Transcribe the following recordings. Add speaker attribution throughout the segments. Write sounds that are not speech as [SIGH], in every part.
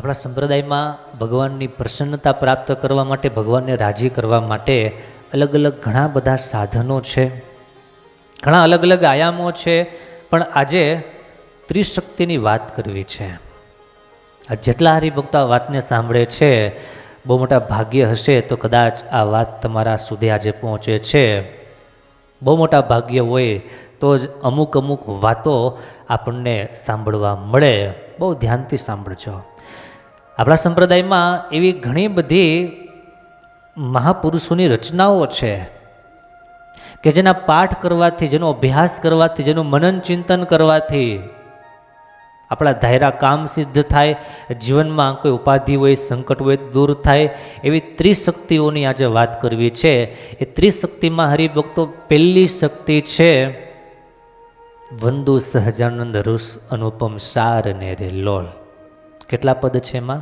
Speaker 1: આપણા સંપ્રદાયમાં ભગવાનની પ્રસન્નતા પ્રાપ્ત કરવા માટે, ભગવાનને રાજી કરવા માટે અલગ અલગ ઘણા બધા સાધનો છે. ઘણા અલગ અલગ આયામો છે, પણ આજે ત્રિશક્તિની વાત કરવી છે. આ જેટલા હરિભક્તો આ વાતને સાંભળે છે, બહુ મોટા ભાગ્ય હશે તો કદાચ આ વાત તમારા સુધી આજે પહોંચે છે. બહુ મોટા ભાગ્ય હોય તો જ અમુક અમુક વાતો આપણને સાંભળવા મળે. બહુ ધ્યાનથી સાંભળજો. આપણા સંપ્રદાયમાં એવી ઘણી બધી મહાપુરુષોની રચનાઓ છે કે જેના પાઠ કરવાથી, જેનો અભ્યાસ કરવાથી, જેનું મનન ચિંતન કરવાથી આપણા ધાયરા કામ સિદ્ધ થાય, જીવનમાં કોઈ ઉપાધિ હોય, સંકટ હોય, દૂર થાય એવી ત્રિશક્તિઓની આજે વાત કરવી છે. એ ત્રિશક્તિમાં હરિભક્તો પહેલી શક્તિ છે વંદુ સહજાનંદ રૂસ અનુપમ સાર ને રે લોલ. કેટલા પદ છે એમાં?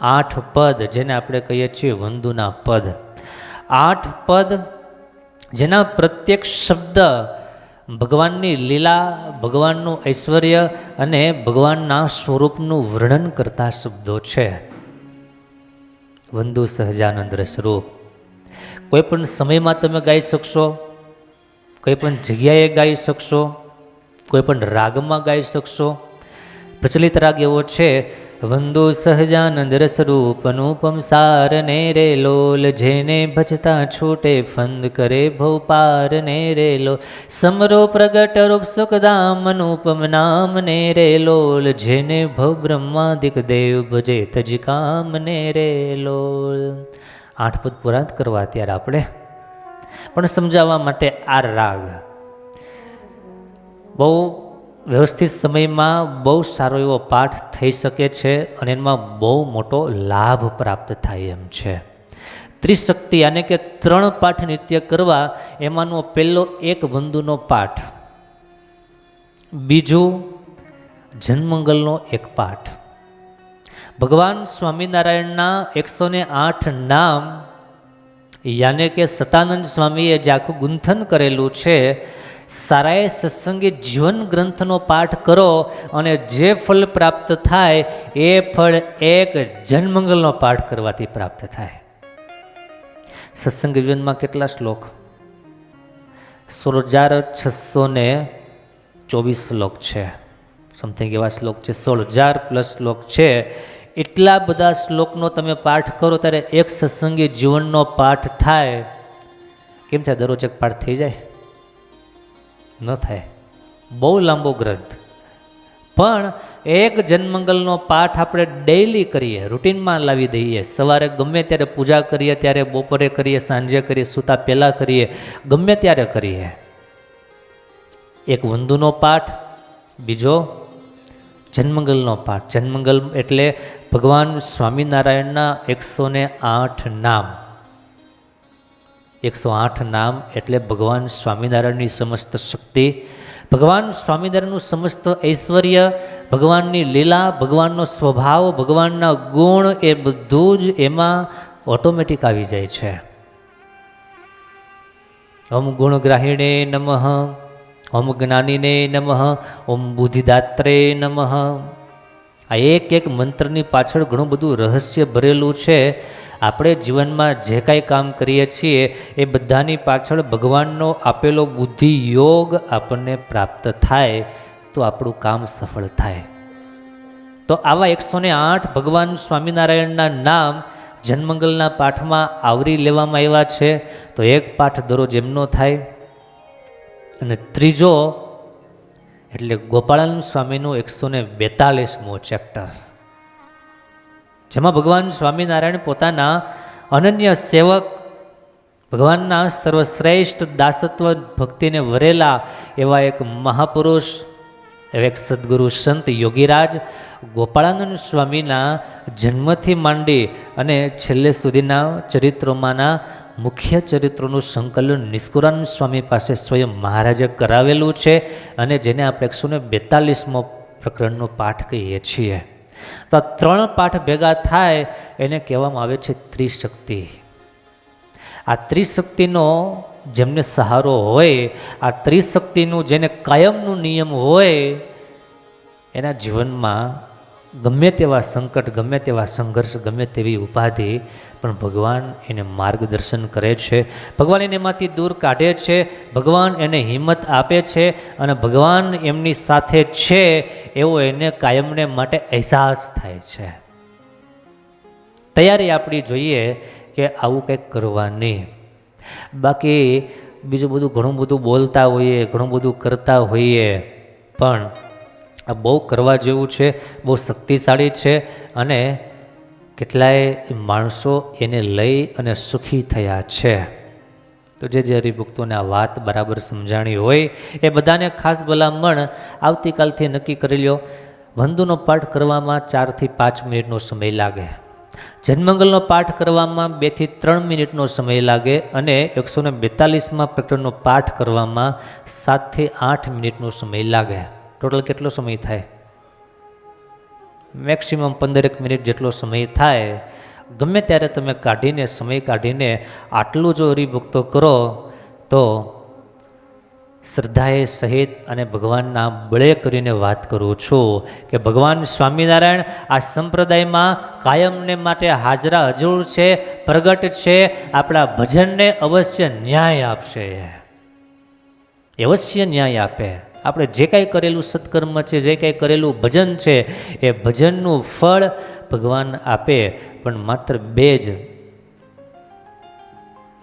Speaker 1: આઠ પદ, જેને આપણે કહીએ છીએ વંદુના પદ. આઠ પદ, જેના પ્રત્યેક શબ્દ ભગવાનની લીલા, ભગવાનનું ઐશ્વર્ય અને ભગવાનના સ્વરૂપનું વર્ણન કરતા શબ્દો છે. વંદુ સહજાનંદ સ્વરૂપ કોઈ પણ સમયમાં તમે ગાઈ શકશો, કોઈ પણ જગ્યાએ ગાઈ શકશો, કોઈ પણ રાગમાં ગાઈ શકશો પ્રચલિત રાગ એવો છે. વંદુ સહજાનંદ રસરૂપ અનુપમ સાર ને રે લોલ, જેને ભજતા છૂટે ફંદ કરે ભોપાર ને રે લો સમરો પ્રગટ રૂપ સુખદામ અનુપમ નામ ને રે લોલ, જેને ભવ બ્રહ્માદિક દેવ ભજે તજ કામ ને રે લોલ. આઠ પદ પુરાંત કરવા ત્યારે આપણે. પણ સમજાવવા માટે આ રાગ. બહુ વ્યવસ્થિત સમયમાં બહુ સારો એવો પાઠ થઈ શકે છે અને એમાં બહુ મોટો લાભ પ્રાપ્ત થાય એમ છે. ત્રિશક્તિ યાને કે ત્રણ પાઠ નિત્ય કરવા એમાંનો પહેલો એક બંધુનો પાઠ. બીજું જન્મંગલનો એક પાઠ. ભગવાન સ્વામિનારાયણના એકસો ને આઠ નામ યાને કે સતાનંદ સ્વામીએ જે આખું ગુંથન કરેલું છે સારાએ સત્સંગી જીવન ગ્રંથનો પાઠ કરો અને જે ફળ પ્રાપ્ત થાય, એ ફળ એક જનમંગલનો પાઠ કરવાથી પ્રાપ્ત થાય. સત્સંગ જીવનમાં કેટલા શ્લોક? સોળ હજાર છસો ને ચોવીસ શ્લોક છે. સમથિંગ એવા શ્લોક છે સોળ હજાર પ્લસ શ્લોક છે. એટલા બધા શ્લોકનો તમે પાઠ કરો ત્યારે એક સત્સંગી જીવનનો પાઠ થાય. કેમ થાય? દરરોજ એક પાઠ થઈ જાય. ન થાય. બહુ લાંબો ગ્રંથ. પણ એક જન્મંગલનો પાઠ આપણે ડેઈલી કરીએ, રૂટીનમાં લાવી દઈએ. સવારે ગમે ત્યારે પૂજા કરીએ, ત્યારે બપોરે કરીએ, સાંજે કરીએ, સૂતા પહેલાં કરીએ, ગમે ત્યારે કરીએ. એક વંદુનો પાઠ, બીજો જન્મંગલનો પાઠ. જન્મંગલ એટલે ભગવાન સ્વામિનારાયણના એકસો આઠ નામ. એકસો આઠ નામ એટલે ભગવાન સ્વામિનારાયણની સમસ્ત શક્તિ. ભગવાન સ્વામિનારાયણનું સમસ્ત ઐશ્વર્ય, ભગવાનની લીલા, ભગવાનનો સ્વભાવ, ભગવાનના ગુણ એ બધું જ એમાં ઓટોમેટિક આવી જાય છે. ઓમ ગુણગ્રાહિણે નમઃ, ઓમ જ્ઞાનીને નમઃ, ઓમ બુદ્ધિદાત્રે નમઃ. આ એક એક મંત્રની પાછળ ઘણું બધું રહસ્ય ભરેલું છે. આપણે જીવનમાં જે કાંઈ કામ કરીએ છીએ, એ બધાની પાછળ ભગવાનનો આપેલો બુદ્ધિ યોગ આપણને પ્રાપ્ત થાય તો આપણું કામ સફળ થાય. તો આવા એકસો ને આઠ ભગવાન સ્વામિનારાયણના નામ જન્મંગલના પાઠમાં આવરી લેવામાં આવ્યા છે. તો એક પાઠ દરરોજ એમનો થાય અને ત્રીજો એટલે ગોપાળાનંદ સ્વામીનું એકસો ને બેતાલીસમું ચેપ્ટર જેમાં ભગવાન સ્વામિનારાયણ પોતાના અનન્ય સેવક, ભગવાનના સર્વશ્રેષ્ઠ દાસત્વ ભક્તિને વરેલા એવા એક મહાપુરુષ, એવા એક સદગુરુ સંત યોગીરાજ ગોપાળાનંદ સ્વામીના જન્મથી માંડી અને છેલ્લે સુધીના ચરિત્રોમાંના મુખ્ય ચરિત્રોનું સંકલન નિષ્કુરાન સ્વામી પાસે સ્વયં મહારાજે કરાવેલું છે અને જેને આપણે એકસો ને બેતાલીસમો પ્રકરણનો પાઠ કહીએ છીએ. તો આ ત્રણ પાઠ ભેગા થાય એને કહેવામાં આવે છે ત્રિશક્તિ. આ ત્રિશક્તિનો જેમને સહારો હોય, આ ત્રિશક્તિનું જેને કાયમનું નિયમ હોય, એના જીવનમાં ગમે તેવા સંકટ, ગમે તેવા સંઘર્ષ, ગમે તેવી ઉપાધિ, પણ ભગવાન એને માર્ગદર્શન કરે છે. ભગવાન એને એમાંથી દૂર કાઢે છે, ભગવાન એને હિંમત આપે છે અને ભગવાન એમની સાથે છે એવો એને કાયમને માટે અહેસાસ થાય છે. તૈયારી આપણી જોઈએ કે આવું કંઈક કરવાની. બાકી બીજું બધું ઘણું બધું બોલતા હોઈએ, ઘણું બધું કરતા હોઈએ, પણ આ બહુ કરવા જેવું છે, બહુ શક્તિશાળી છે અને કેટલાય માણસો એને લઈ અને સુખી થયા છે. તો જે જે હરિભક્તોને આ વાત બરાબર સમજાણી હોય, એ બધાને ખાસ ભલામણ આવતીકાલથી નક્કી કરી લ્યો. વંદુનો પાઠ કરવામાં ચારથી પાંચ મિનિટનો સમય લાગે. જન્મંગલનો પાઠ કરવામાં બેથી ત્રણ મિનિટનો સમય લાગે અને એકસો ને બેતાલીસમાં પ્રકરણનો પાઠ કરવામાં સાતથી આઠ મિનિટનો સમય લાગે. ટોટલ કેટલો સમય થાય? મેક્સિમમ પંદરેક મિનિટ જેટલો સમય થાય. ગમે ત્યારે તમે કાઢીને, સમય કાઢીને આટલું જો હરિભક્તો કરો, તો શ્રદ્ધાએ સહિત અને ભગવાનના બળે કરીને વાત કરું છું કે ભગવાન સ્વામિનારાયણ આ સંપ્રદાયમાં કાયમને માટે હાજરા હજૂર છે, પ્રગટ છે, આપણા ભજનને અવશ્ય ન્યાય આપશે. અવશ્ય ન્યાય આપે. આપણે જે કાંઈ કરેલું સત્કર્મ છે, જે કાંઈ કરેલું ભજન છે, એ ભજનનું ફળ ભગવાન આપે, પણ માત્ર બે જ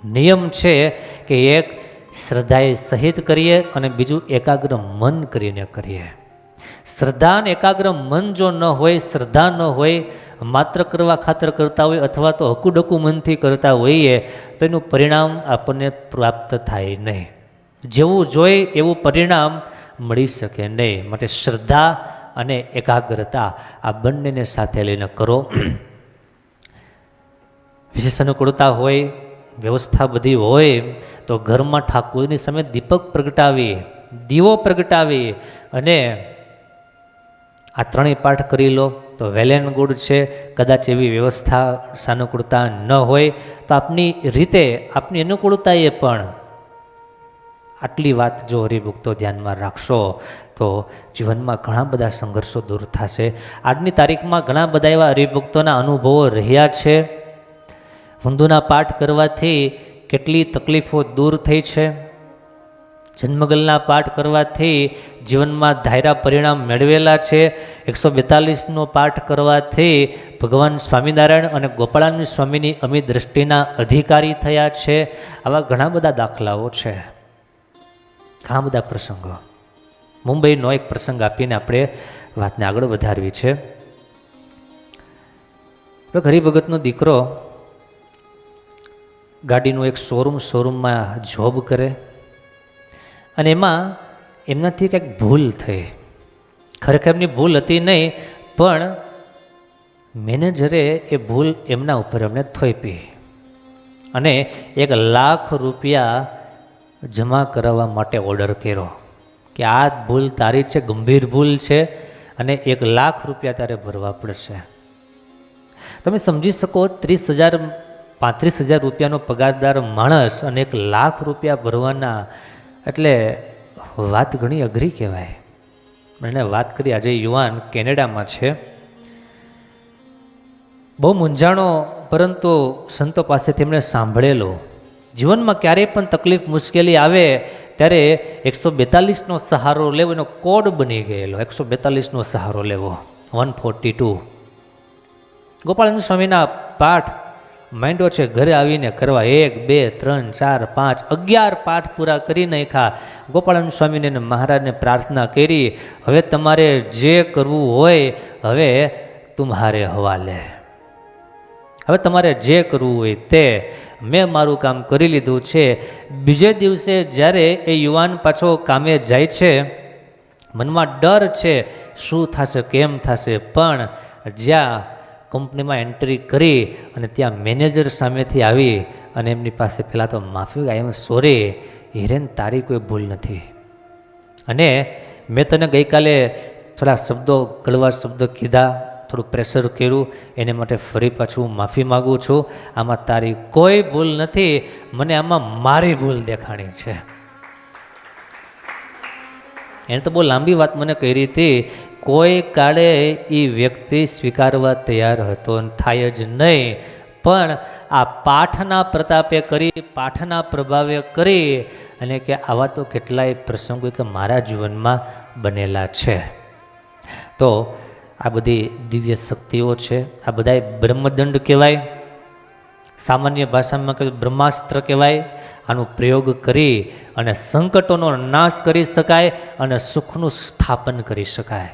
Speaker 1: નિયમ છે કે એક શ્રદ્ધાએ સહિત કરીએ અને બીજું એકાગ્ર મન કરીને કરીએ. શ્રદ્ધા એકાગ્ર મન જો ન હોય, શ્રદ્ધા ન હોય, માત્ર કરવા ખાતર કરતા હોય અથવા તો હકુડકુ મનથી કરતા હોઈએ, તો એનું પરિણામ આપણને પ્રાપ્ત થાય નહીં. જેવું જોઈ એવું પરિણામ મળી શકે નહીં. માટે શ્રદ્ધા અને એકાગ્રતા આ બંનેને સાથે લઈને કરો. [CLEARS THROAT] વિશેષ અનુકૂળતા હોય, વ્યવસ્થા બધી હોય, તો ઘરમાં ઠાકોરની સામે દીપક પ્રગટાવી, દીવો પ્રગટાવી અને આ ત્રણેય પાઠ કરી લો. તો વેલ એન્ડ ગુડ છે, કદાચ એવી વ્યવસ્થા સાનુકૂળતા ન હોય, તો આપની રીતે, આપની અનુકૂળતાએ પણ આટલી વાત જો હરિભક્તો ધ્યાનમાં રાખશો, તો જીવનમાં ઘણા બધા સંઘર્ષો દૂર થશે. આજની તારીખમાં ઘણા બધા એવા હરિભક્તોના અનુભવો રહ્યા છે. વંદુના પાઠ કરવાથી કેટલી તકલીફો દૂર થઈ છે. જન્મગલના પાઠ કરવાથી જીવનમાં ધાયરા પરિણામ મેળવેલા છે. એકસો બેતાલીસનો પાઠ કરવાથી ભગવાન સ્વામિનારાયણ અને ગોપાળાનંદ સ્વામીની અમી દ્રષ્ટિના અધિકારી થયા છે. આવા ઘણા બધા દાખલાઓ છે. ઘણા બધા પ્રસંગો. મુંબઈનો એક પ્રસંગ આપીને આપણે વાતને આગળ વધારવી છે. હરિભગતનો દીકરો ગાડીનું એક શોરૂમ શોરૂમમાં જોબ કરે અને એમાં એમનાથી કંઈક ભૂલ થઈ. ખરેખર એમની ભૂલ હતી નહીં, પણ મેનેજરે એ ભૂલ એમના ઉપર એમને થોપી. અને એક લાખ રૂપિયા જમા કરાવવા માટે ઓર્ડર કર્યો કે આ ભૂલ તારી છે, ગંભીર ભૂલ છે અને એક લાખ રૂપિયા તારે ભરવા પડશે. તમે સમજી શકો ત્રીસ હજાર, પાંત્રીસ હજાર રૂપિયાનો પગારદાર માણસ અને એક લાખ રૂપિયા ભરવાના એટલે વાત ઘણી અઘરી કહેવાય. એણે વાત કરી આજે યુવાન કેનેડામાં છે. બહુ મૂંઝાણો, પરંતુ સંતો પાસેથી એમણે સાંભળેલો જીવનમાં ક્યારેય પણ તકલીફ મુશ્કેલી આવે, ત્યારે એકસો બેતાલીસનો સહારો લેવો, એનો કોડ બની ગયેલો. એકસો બેતાલીસનો સહારો લેવો. One forty two. ગોપાળાનંદ સ્વામીના પાઠ માંડ્યો છે, ઘરે આવીને કરવા. એક, બે, ત્રણ, ચાર, પાંચ, અગિયાર પાઠ પૂરા કરી નાખ્યા. ગોપાળાનંદ સ્વામીને મહારાજને પ્રાર્થના કરી, હવે તમારે જે કરવું હોય, હવે તુમ્હારે હવાલે. હવે તમારે જે કરવું હોય તે. મેં મારું કામ કરી લીધું છે. બીજે દિવસે જ્યારે એ યુવાન પાછો કામે જાય છે, મનમાં ડર છે, શું થશે, કેમ થશે? પણ જ્યાં કંપનીમાં એન્ટ્રી કરી અને ત્યાં મેનેજર સામેથી આવી અને એમની પાસે પહેલાં તો માફી આઈ એમ સોરી હિરેન, તારી કોઈ ભૂલ નથી. અને મેં તને ગઈકાલે થોડા શબ્દો, કડવા શબ્દો કીધા. થોડું પ્રેશર કર્યું, એને માટે ફરી પાછું માફી માગું છું. આમાં તારી કોઈ ભૂલ નથી, મને આમાં મારી ભૂલ દેખાણી છે. એને તો બહુ લાંબી વાત મને કરી હતી. કોઈ કાળે એ વ્યક્તિ સ્વીકારવા તૈયાર હતો થાય જ નહીં. પણ આ પાઠના પ્રતાપે કરી, પાઠના પ્રભાવે કરી અને કે આવા તો કેટલાય પ્રસંગો કે મારા જીવનમાં બનેલા છે. તો આ બધી દિવ્ય શક્તિઓ છે. આ બધાય બ્રહ્મદંડ કહેવાય. સામાન્ય ભાષામાં કહ્યું બ્રહ્માસ્ત્ર કહેવાય. આનો પ્રયોગ કરી અને સંકટોનો નાશ કરી શકાય અને સુખનું સ્થાપન કરી શકાય.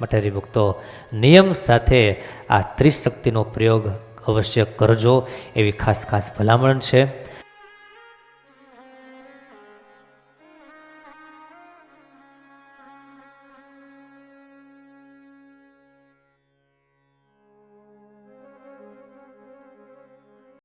Speaker 1: માટે હરિભક્તો નિયમ સાથે આ ત્રિશક્તિનો પ્રયોગ અવશ્ય કરજો. એવી ખાસ ખાસ ભલામણ છે.